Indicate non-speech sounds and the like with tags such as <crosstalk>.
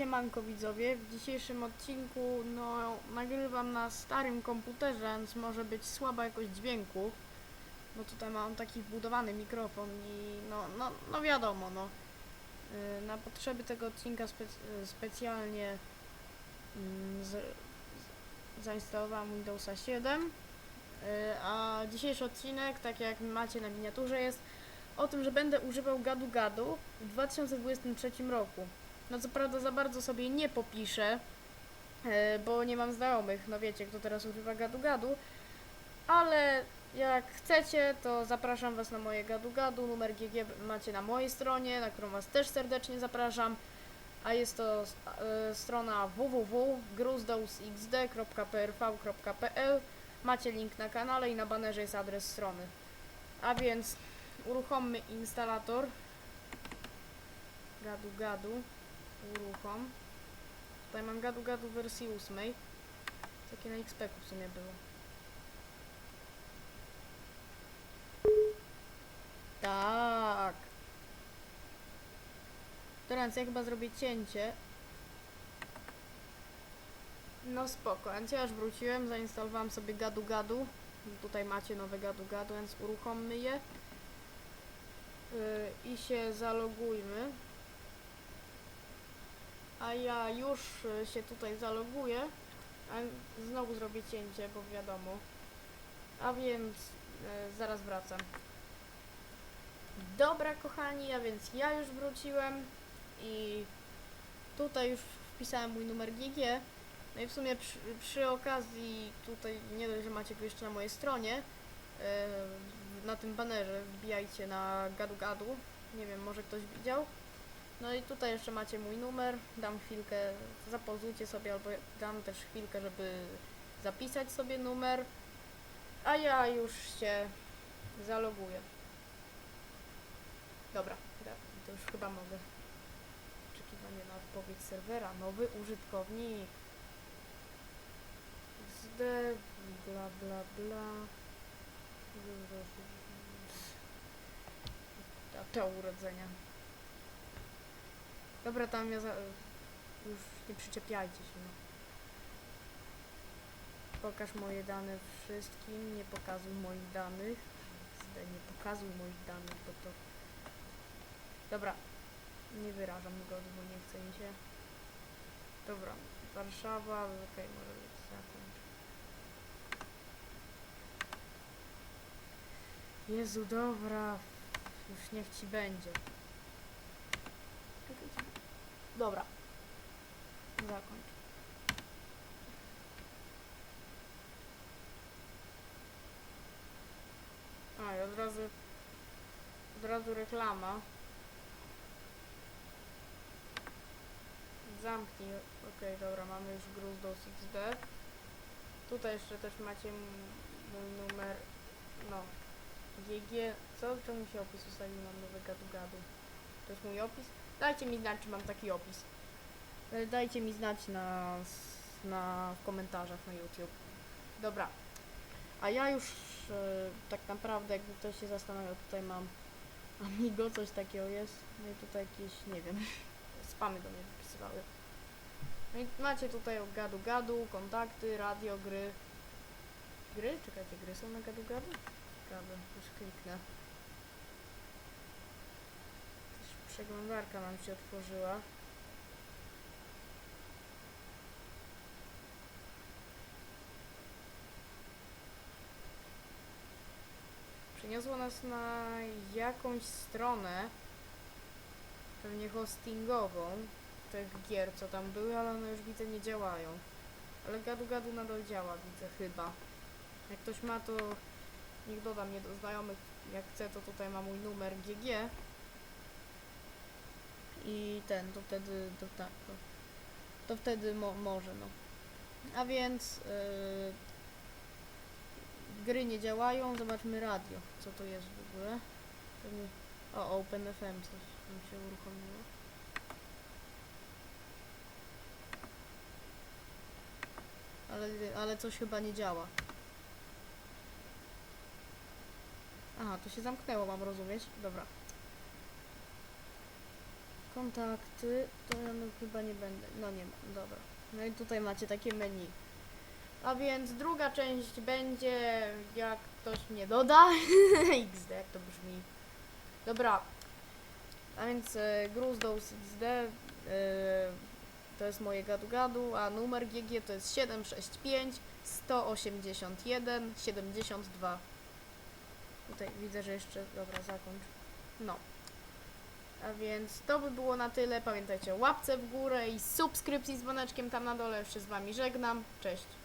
Siemanko widzowie, w dzisiejszym odcinku no nagrywam na starym komputerze, więc może być słaba jakość dźwięku. Bo tutaj mam taki wbudowany mikrofon i no, no, no wiadomo, no. Y, Na potrzeby tego odcinka y, specjalnie mm, z, z, zainstalowałam Windowsa 7. Y, A dzisiejszy odcinek, tak jak macie na miniaturze, jest o tym, że będę używał gadu-gadu w 2023 roku. No co prawda za bardzo sobie nie popiszę, e, bo nie mam znajomych, no wiecie, kto teraz używa gadu-gadu, ale jak chcecie, to zapraszam Was na moje gadu-gadu, numer GG macie na mojej stronie, na którą Was też serdecznie zapraszam, a jest to e, strona www.gruzdowsxd.prv.pl macie link na kanale i na banerze jest adres strony. A więc uruchommy instalator. Gadu-gadu uruchom. Tutaj mam gadu gadu wersji 8. Takie na XP w sumie było. Tak. Teraz ja chyba zrobię cięcie. No spoko, więc ja już wróciłem, zainstalowałam sobie gadu gadu. Tutaj macie nowe gadu gadu, więc uruchommy je. Yy, I się zalogujmy. A ja już y, się tutaj zaloguję. A znowu zrobię cięcie, bo wiadomo. A więc y, zaraz wracam. Dobra kochani, a więc ja już wróciłem i tutaj już wpisałem mój numer GG. No i w sumie przy, przy okazji tutaj nie dość, że macie go jeszcze na mojej stronie, y, na tym banerze wbijajcie na gadu gadu. Nie wiem, może ktoś widział. No i tutaj jeszcze macie mój numer, dam chwilkę, zapozujcie sobie albo dam też chwilkę, żeby zapisać sobie numer, a ja już się zaloguję. Dobra, to już chyba mogę. Oczekiwanie na odpowiedź serwera, nowy użytkownik. XD, bla bla bla. Data urodzenia. Dobra, tam ja za... Już nie przyczepiajcie się, no. Pokaż moje dane wszystkim, nie pokazuj moich danych. Nie pokazuj moich danych, bo to... Dobra, nie wyrażam zgody, bo nie chce mi się. Dobra, Warszawa, okej, może być zakończ. Jezu, dobra, już niech ci będzie. Dobra. Zakończ. A i od razu od razu reklama. Zamknij. Okej, dobra, mamy już gruz do 6D. Tutaj jeszcze też macie mój numer. No. GG. Co? Czemu się opis ustawił na nowe gadu gadu? To jest mój opis? Dajcie mi znać, czy mam taki opis. E, Dajcie mi znać na, na w komentarzach na YouTube. Dobra. A ja już e, tak naprawdę, jakby ktoś się zastanawiał, tutaj mam Amigo, coś takiego jest. No i tutaj jakieś, nie wiem, <laughs> spamy do mnie wypisywały. No i macie tutaj gadu gadu, kontakty, radio, gry. Gry? Czekajcie, gry są na gadu gadu? Ciekawe, już kliknę. Też przeglądarka nam się otworzyła. Przeniosło nas na jakąś stronę, pewnie hostingową tych gier, co tam były, ale one już widzę nie działają. Ale gadu gadu nadal działa, widzę chyba. Jak ktoś ma, to niech doda mnie do znajomych. Jak chce, to tutaj ma mój numer GG. I ten, to wtedy, to tak, to, to wtedy mo może, no. A więc yy, gry nie działają, zobaczmy radio. Co to jest w ogóle? Pewnie, o, OpenFM coś tam się uruchomiło. Ale, ale coś chyba nie działa. Aha, to się zamknęło, mam rozumieć. Dobra. Kontakty, to ja no chyba nie będę, no nie dobra. No i tutaj macie takie menu. A więc druga część będzie, jak ktoś mnie doda. <laughs> XD, jak to brzmi. Dobra. A więc e, Gruzdos XD e, to jest moje gadu-gadu, a numer GG to jest 765 181 72. Tutaj widzę, że jeszcze, dobra, zakończ. No. A więc to by było na tyle. Pamiętajcie łapce w górę i subskrypcji z dzwoneczkiem tam na dole. Już się z Wami żegnam. Cześć.